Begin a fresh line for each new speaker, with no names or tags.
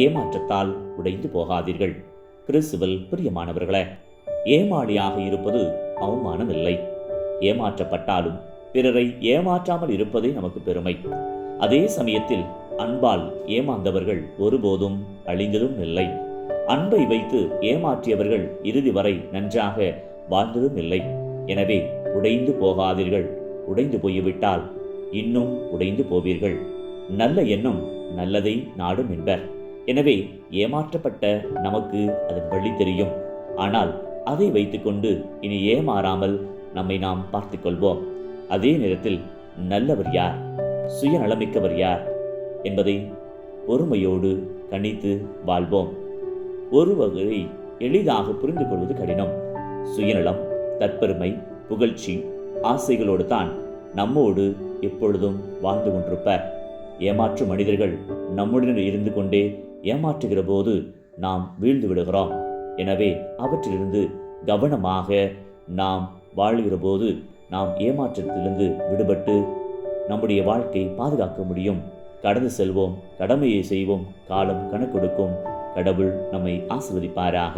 ஏமாற்றத்தால் உடைந்து போகாதீர்கள். கிறிஸ்துவில் பிரியமானவர்களே ஏமாளியாக இருப்பது அவமானம் இல்லை ஏமாற்றப்பட்டாலும் பிறரை ஏமாற்றாமல் இருப்பதே நமக்கு பெருமை. அதே சமயத்தில் அன்பால் ஏமாந்தவர்கள் ஒருபோதும் அழிந்ததும் இல்லை. அன்பை வைத்து ஏமாற்றியவர்கள் இறுதி வரை நன்றாக வாழ்ந்ததும் இல்லை. எனவே உடைந்து போகாதீர்கள். உடைந்து போய்விட்டால் இன்னும் உடைந்து போவீர்கள். நல்ல எண்ணம் நல்லதை நாடும் என்பர். எனவே ஏமாற்றப்பட்ட நமக்கு அதன் வழி தெரியும். ஆனால் அதை வைத்துக்கொண்டு இனி ஏமாறாமல் நம்மை நாம் பார்த்துக்கொள்வோம் அதே நேரத்தில் நல்லவர் யார்? சுயநலமிக்கவர் யார்? என்பதை பொறுமையோடு கணித்து வாழ்வோம். ஒரு வகையை எளிதாக புரிந்து கொள்வது கடினம். சுயநலம் தற்பெருமை புகழ்ச்சி ஆசைகளோடு தான் நம்மோடு எப்பொழுதும் வாழ்ந்து கொண்டிருப்பர். ஏமாற்றும் மனிதர்கள் நம்முடன் இருந்து கொண்டே ஏமாற்றுகிற போது நாம் வீழ்ந்து விடுகிறோம். எனவே அவற்றிலிருந்து கவனமாக நாம் வாழ்கிற போது நாம் ஏமாற்றத்திலிருந்து விடுபட்டு நம்முடைய வாழ்க்கை பாதுகாக்க முடியும். கடந்து செல்வோம் கடமையை செய்வோம் காலம் கணக்கெடுக்கும் கடவுள் நம்மை ஆசிர்வதிப்பாராக.